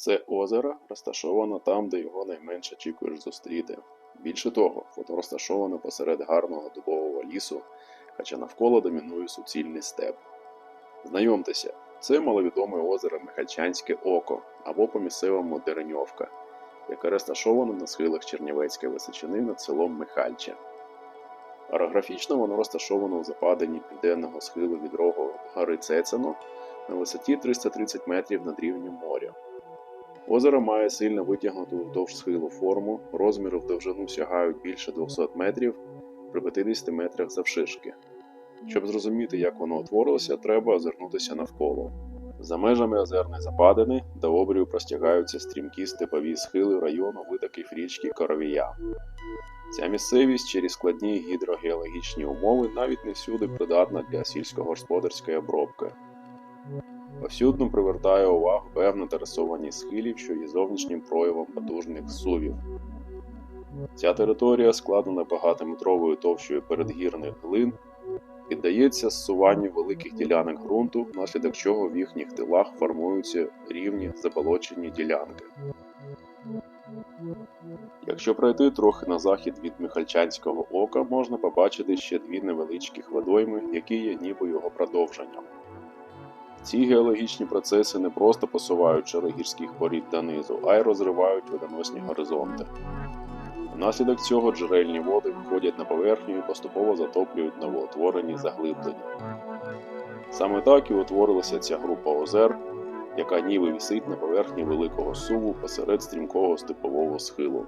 Це озеро розташовано там, де його найменше очікуєш зустріти. Більше того, воно розташоване посеред гарного дубового лісу, хоча навколо домінує суцільний степ. Знайомтеся, це маловідоме озеро Михальчанське Око або по місцевому Дереньовка, яке розташоване на схилах Чернівецької височини над селом Михальче. Орографічно воно розташовано у западині південного схилу відрогу гори Цецено на висоті 330 метрів над рівнем моря. Озеро має сильно витягнуту вздовж схилу форму, розміри в довжину сягають більше 200 метрів при 50 метрах завширшки. Щоб зрозуміти, як воно утворилося, треба озирнутися навколо. За межами озерної западини до обрію простягаються стрімкі степові схили району витоків річки Коровія. Ця місцевість через складні гідрогеологічні умови навіть не всюди придатна для сільськогосподарської обробки. Повсюдно привертає увагу певна терасованість схилів, що є зовнішнім проявом потужних сувів. Ця територія складена багатометровою товщою передгірних глин, піддається зсуванню великих ділянок ґрунту, внаслідок чого в їхніх тилах формуються рівні заболочені ділянки. Якщо пройти трохи на захід від Михальчанського ока, можна побачити ще дві невеличких водойми, які є ніби його продовженням. Ці геологічні процеси не просто посувають шари гірських порід донизу, а й розривають водоносні горизонти. Внаслідок цього джерельні води виходять на поверхню і поступово затоплюють новоутворені заглиблення. Саме так і утворилася ця група озер, яка ніби вісить на поверхні великого суву посеред стрімкого степового схилу.